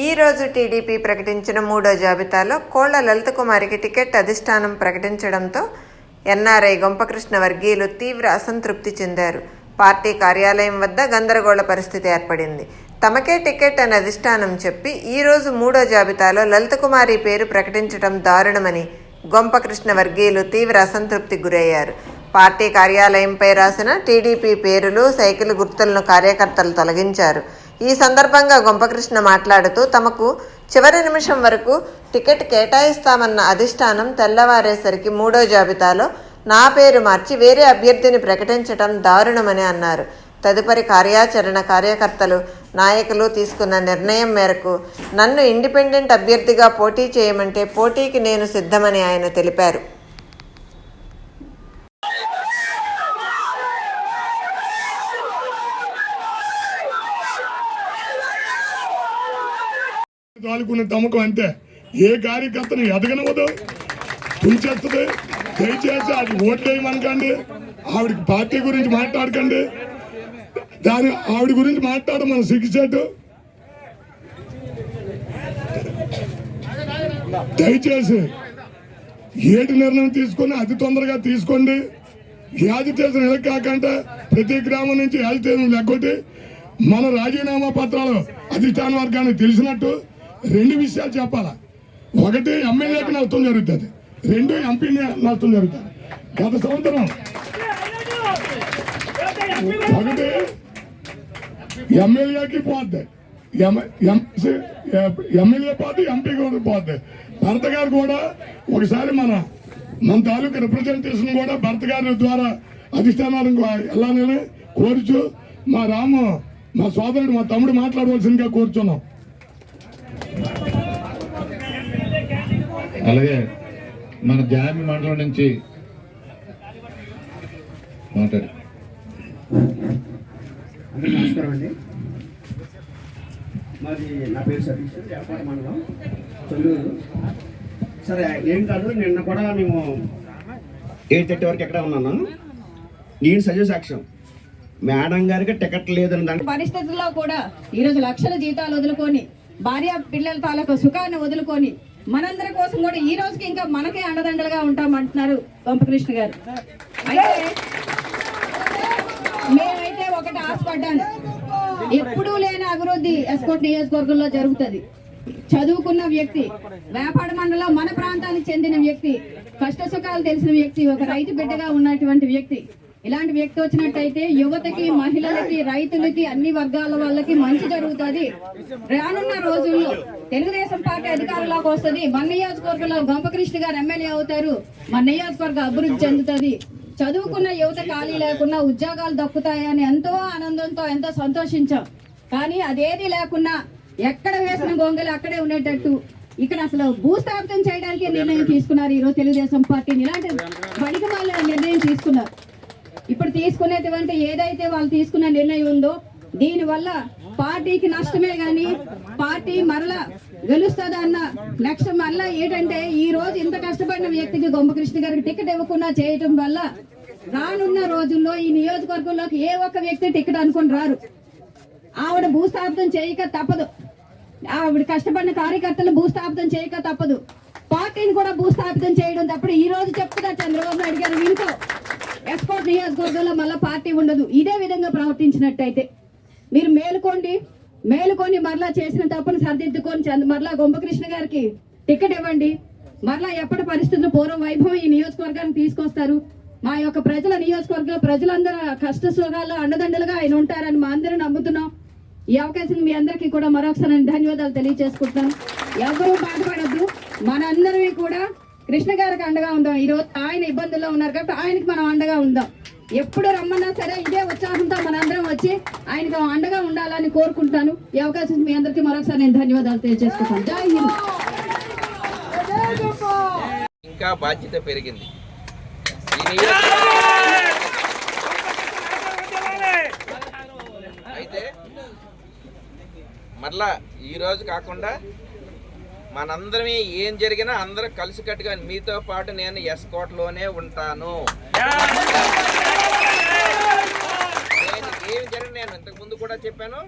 ఈ రోజు టీడీపీ ప్రకటించిన మూడో జాబితాలో కోళ్ళ లలిత కుమారికి టికెట్ అధిష్టానం ప్రకటించడంతో ఎన్ఆర్ఐ గొంపకృష్ణ వర్గీయులు తీవ్ర అసంతృప్తి చెందారు. పార్టీ కార్యాలయం వద్ద గందరగోళ పరిస్థితి ఏర్పడింది. తమకే టికెట్ అని అధిష్టానం చెప్పి ఈ రోజు మూడో జాబితాలో లలిత కుమారి పేరు ప్రకటించడం దారుణమని గొంపకృష్ణ వర్గీయులు తీవ్ర అసంతృప్తి గురయ్యారు. పార్టీ కార్యాలయంపై రాసిన టీడీపీ పేరులు సైకిల్ గుర్తులను కార్యకర్తలు తొలగించారు. ఈ సందర్భంగా గొంపకృష్ణ మాట్లాడుతూ తమకు చివరి నిమిషం వరకు టికెట్ కేటాయిస్తామన్న అధిష్టానం తెల్లవారేసరికి మూడో జాబితాలో నా పేరు మార్చి వేరే అభ్యర్థిని ప్రకటించడం దారుణమని అన్నారు. తదుపరి కార్యాచరణ కార్యకర్తలు నాయకులు తీసుకున్న నిర్ణయం మేరకు నన్ను ఇండిపెండెంట్ అభ్యర్థిగా పోటీ చేయమంటే పోటీకి నేను సిద్ధమని ఆయన తెలిపారు. తాలూకున్న నమ్మకం అంతే. ఏ కార్యకర్తను ఎదగనివ్వదు. తుంచేస్తుంది దయచేసి అది ఓట్లు వేయమనకండి ఆవిడకి పార్టీ గురించి మాట్లాడకండి. దాని ఆవిడ గురించి మాట్లాడడం మన సిగ్గుచేటు. దయచేసి ఏటి నిర్ణయం తీసుకొని అతి తొందరగా తీసుకోండి. యాజిటేషన్ ఇలా కాకుండా ప్రతి గ్రామం నుంచి యాజిటేషన్ లేకపోతే మన రాజీనామా పత్రాలు అధిష్టాన వర్గానికి తెలిసినట్టు రెండు విషయాలు చెప్పాలా? ఒకటి ఎమ్మెల్యేకి నష్టం జరుగుతుంది. రెండు ఎంపీని నష్టం జరుగుతుంది. గత సంవత్సరం ఒకటి ఎమ్మెల్యేకి పోద్ది. ఎమ్మెల్యే పోతే ఎంపీ కూడా పోద్ది. భర్త గారు కూడా ఒకసారి మన మన తాలూకా రిప్రజెంటేషన్ కూడా భర్త గారి ద్వారా అధిష్టానానికి వెళ్ళాలని కోరుచు మా రాము మా సోదరుడు మా తమ్ముడు మాట్లాడవలసిందిగా కోరుచున్నాం. అలాగే మన జామి మండలం నుంచి మాట్లాడు. నమస్కారం అండి. మాది నా పేరు సతీష్ వ్యాపార మండలం తొల్లూరు సరే ఏం కాదు నిన్న కూడా మేము ఎయిట్ థర్టీ వరకు ఎక్కడ ఉన్నాను. నేను సజీవ సాక్ష్యం. మేడం గారికి టికెట్ లేదని దానికి పరిస్థితుల్లో కూడా ఈరోజు లక్షల జీతాలు వదులుకొని భార్య పిల్లల తాలూకు సుఖాన్ని వదులుకొని మనందరి కోసం కూడా ఈ రోజుకి ఇంకా మనకే అండదండలుగా ఉంటామంటున్నారు వంపకృష్ణ గారు. అయితే మేమైతే ఒకటి ఆశపడ్డాను. ఎప్పుడూ లేని అభివృద్ధి ఎస్కోట్ నియోజకవర్గంలో జరుగుతుంది. చదువుకున్న వ్యక్తి వ్యాపార మండలం మన ప్రాంతానికి చెందిన వ్యక్తి కష్ట సుఖాలు తెలిసిన వ్యక్తి ఒక రైతు బిడ్డగా ఉన్నటువంటి వ్యక్తి ఇలాంటి వ్యక్తి వచ్చినట్టయితే యువతకి మహిళలకి రైతులకి అన్ని వర్గాల వాళ్ళకి మంచి జరుగుతుంది. రానున్న రోజుల్లో తెలుగుదేశం పార్టీ అధికారంలోకి వస్తుంది. మన నియోజకవర్గంలో గంపకృష్ణ గారు ఎమ్మెల్యే అవుతారు. మన నియోజకవర్గ అభివృద్ధి చెందుతుంది. చదువుకున్న యువత ఖాళీ లేకుండా ఉద్యోగాలు దక్కుతాయని ఎంతో ఆనందంతో ఎంతో సంతోషించాం. కానీ అదేది లేకుండా ఎక్కడ వేసిన గొంగలు అక్కడే ఉండేటట్టు. ఇక్కడ అసలు భూస్థాపితం చేయడానికి నిర్ణయం తీసుకున్నారు ఈరోజు తెలుగుదేశం పార్టీని. ఇలాంటి బడికి వాళ్ళ నిర్ణయం తీసుకున్నారు. ఇప్పుడు తీసుకునేటువంటి ఏదైతే వాళ్ళు తీసుకున్న నిర్ణయం ఉందో దీని వల్ల పార్టీకి నష్టమే గాని పార్టీ మరలా గెలుస్తుంది అన్న లక్ష్యం మళ్ళా ఏంటంటే ఈ రోజు ఇంత కష్టపడిన వ్యక్తికి గొంపకృష్ణ గారికి టికెట్ ఇవ్వకుండా చేయటం వల్ల రానున్న రోజుల్లో ఈ నియోజకవర్గంలోకి ఏ ఒక్క వ్యక్తి టికెట్ అనుకుని రారు. ఆవిడ భూస్థాపితం చేయక తప్పదు. ఆవిడ కష్టపడిన కార్యకర్తలు భూస్థాపితం చేయక తప్పదు. పార్టీని కూడా భూస్థాపితం చేయడం తప్పుడు ఈ రోజు చెప్తున్నారు చంద్రబాబు నాయుడు నియోజకవర్గంలో మళ్ళీ పార్టీ ఉండదు. ఇదే విధంగా ప్రవర్తించినట్టయితే. మీరు మేలుకోండి. మేలుకొని మరలా చేసిన తప్పును సరిదిద్దుకొని చంద్ర మరలా గొంపకృష్ణ గారికి టికెట్ ఇవ్వండి. మరలా ఎప్పటి పరిస్థితులు పూర్వం వైభవం ఈ నియోజకవర్గానికి తీసుకొస్తారు. మా యొక్క ప్రజల నియోజకవర్గం ప్రజలందరూ కష్ట సుఖాల్లో అండదండలుగా ఆయన ఉంటారని మా అందరూ నమ్ముతున్నాం. ఈ అవకాశం మీ అందరికీ కూడా మరొకసారి ధన్యవాదాలు తెలియజేసుకుంటున్నాను. ఎవరూ బాధపడద్దు. మనందరం కూడా కృష్ణ గారికి అండగా ఉందాం. ఈరోజు ఆయన ఇబ్బందుల్లో ఉన్నారు కాబట్టి ఆయనకి మనం అండగా ఉందాం. ఎప్పుడు రమ్మన్నా సరే ఇదే ఉత్సాహంతో మనందరం వచ్చి ఆయనకు అండగా ఉండాలని కోరుకుంటాను. ఈ అవకాశం మీ అందరికీ మరొకసారి నేను ధన్యవాదాలు తెలియజేసుకుంటాను. జై హింద్. ఇంకా బాధ్యత పెరిగింది. అయితే మరలా ఈ రోజు కాకుండా మనందరమే ఏం జరిగినా అందరూ కలిసికట్టుగా మీతో పాటు నేను ఎస్కోట్లోనే ఉంటాను. ఏం జరిగిన నేను ఇంతకుముందు కూడా చెప్పాను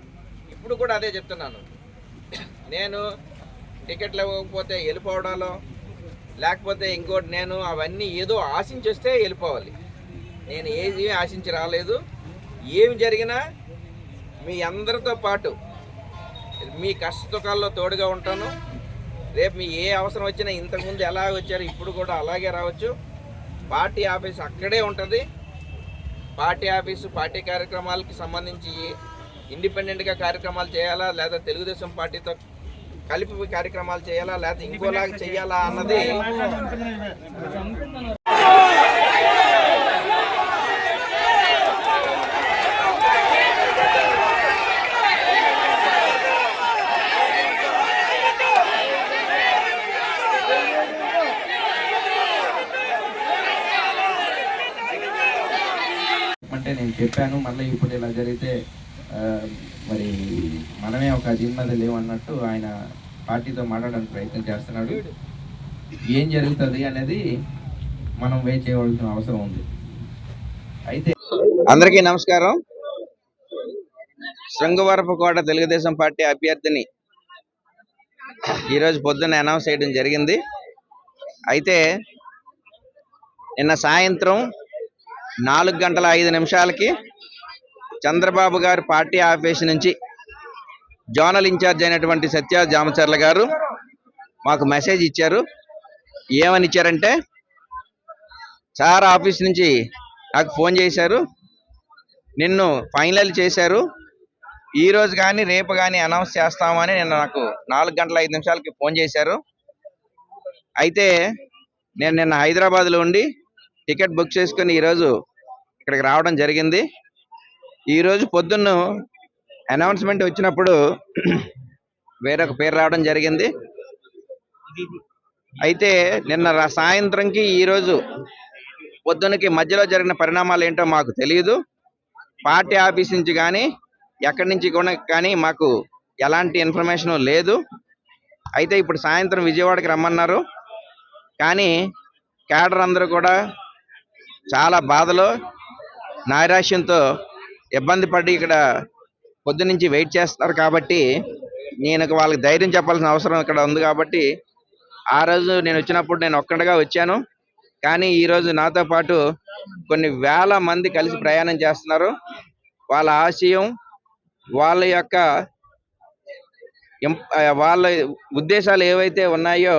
ఇప్పుడు కూడా అదే చెప్తున్నాను. నేను టికెట్లు ఇవ్వకపోతే వెళ్ళిపోవడాలో లేకపోతే ఇంకోటి నేను అవన్నీ ఏదో ఆశించేస్తే వెళ్ళిపోవాలి. నేను ఏది ఆశించి రాలేదు. ఏమి జరిగినా మీ అందరితో పాటు మీ కష్టసుఖాల్లో తోడుగా ఉంటాను. రేపు మీ ఏ అవసరం వచ్చినా ఇంతకుముందు ఎలా వచ్చారు ఇప్పుడు కూడా అలాగే రావచ్చు. పార్టీ ఆఫీస్ అక్కడే ఉంటుంది. పార్టీ ఆఫీసు పార్టీ కార్యక్రమాలకి సంబంధించి ఇండిపెండెంట్గా కార్యక్రమాలు చేయాలా లేదా తెలుగుదేశం పార్టీతో కలిపి కార్యక్రమాలు చేయాలా లేదా ఇంకోలాగా చేయాలా అన్నది అంటే నేను చెప్పాను మళ్ళీ ఇప్పుడు ఇలా జరిగితే మరి మనమే ఒక జిమ్మది లేవన్నట్టు ఆయన పార్టీతో మాట్లాడడానికి ప్రయత్నం చేస్తున్నాడు. ఏం జరుగుతుంది అనేది మనం వెయిట్ చేయవలసిన అవసరం ఉంది. అయితే అందరికీ నమస్కారం. శృంగవరపుకోట తెలుగుదేశం పార్టీ అభ్యర్థిని ఈరోజు పొద్దున్న అనౌన్స్ చేయడం జరిగింది. అయితే నిన్న సాయంత్రం నాలుగు గంటల ఐదు నిమిషాలకి చంద్రబాబు గారి పార్టీ ఆఫీస్ నుంచి జోనల్ ఇన్ఛార్జ్ అయినటువంటి సత్య జామచర్ల గారు మాకు మెసేజ్ ఇచ్చారు. ఏమని ఇచ్చారంటే సార్ ఆఫీస్ నుంచి నాకు ఫోన్ చేశారు. నిన్ను ఫైనల్ చేశారు. ఈరోజు కానీ రేపు కానీ అనౌన్స్ చేస్తామని నిన్న నాకు నాలుగు గంటల ఐదు నిమిషాలకి ఫోన్ చేశారు. అయితే నేను నిన్న హైదరాబాద్లో ఉండి టికెట్ బుక్ చేసుకుని ఈరోజు ఇక్కడికి రావడం జరిగింది. ఈరోజు పొద్దున్న అనౌన్స్మెంట్ వచ్చినప్పుడు వేరొక పేరు రావడం జరిగింది. అయితే నిన్న సాయంత్రంకి ఈరోజు పొద్దునకి మధ్యలో జరిగిన పరిణామాలు ఏంటో మాకు తెలియదు. పార్టీ ఆఫీస్ నుంచి కానీ ఎక్కడి నుంచి కూడా కానీ మాకు ఎలాంటి ఇన్ఫర్మేషన్ లేదు. అయితే ఇప్పుడు సాయంత్రం విజయవాడకి రమ్మన్నారు. కానీ క్యాడర్ అందరూ కూడా చాలా బాధలో నైరాశ్యంతో ఇబ్బంది పడి ఇక్కడ పొద్దునుంచి వెయిట్ చేస్తారు కాబట్టి నేను వాళ్ళకి ధైర్యం చెప్పాల్సిన అవసరం ఇక్కడ ఉంది కాబట్టి ఆ రోజు నేను వచ్చినప్పుడు నేను ఒక్కడిగా వచ్చాను. కానీ ఈ రోజు నాతో పాటు కొన్ని వేల మంది కలిసి ప్రయాణం చేస్తున్నారు. వాళ్ళ ఆశయం వాళ్ళ యొక్క వాళ్ళ ఉద్దేశాలు ఏవైతే ఉన్నాయో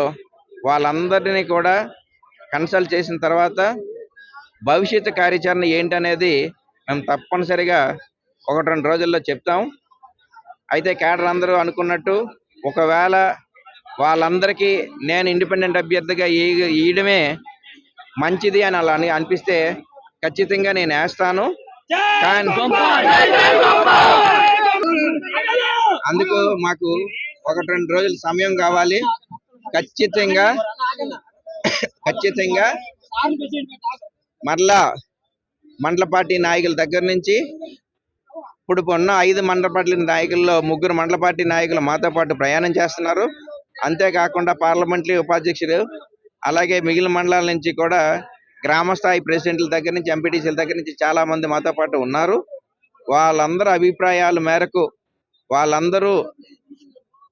వాళ్ళందరినీ కూడా కన్సల్ట్ చేసిన తర్వాత భవిష్యత్తు కార్యాచరణ ఏంటనేది మేము తప్పనిసరిగా ఒకటి రెండు రోజుల్లో చెప్తాం. అయితే కేడర్ అందరూ అనుకున్నట్టు ఒకవేళ వాళ్ళందరికీ నేను ఇండిపెండెంట్ అభ్యర్థిగా ఈ- మంచిది అని అలా అని అనిపిస్తే ఖచ్చితంగా నేను వేస్తాను. కానీ అందుకు మాకు ఒకటి రెండు రోజులు సమయం కావాలి. ఖచ్చితంగా ఖచ్చితంగా మరలా మండల పార్టీ నాయకుల దగ్గర నుంచి ఇప్పుడు ఉన్న ఐదు మండల పార్టీ నాయకుల్లో ముగ్గురు మండల పార్టీ నాయకులు మాతో పాటు ప్రయాణం చేస్తున్నారు. అంతేకాకుండా పార్లమెంటరీ ఉపాధ్యక్షులు అలాగే మిగిలిన మండలాల నుంచి కూడా గ్రామ స్థాయి ప్రెసిడెంట్ల దగ్గర నుంచి ఎంపీటీసీల దగ్గర నుంచి చాలా మంది మాతో పాటు ఉన్నారు. వాళ్ళందరి అభిప్రాయాల మేరకు వాళ్ళందరూ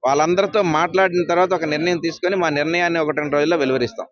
వాళ్ళందరితో మాట్లాడిన తర్వాత ఒక నిర్ణయం తీసుకొని మా నిర్ణయాన్ని ఒకటి రెండు రోజుల్లో వెలువరిస్తాం.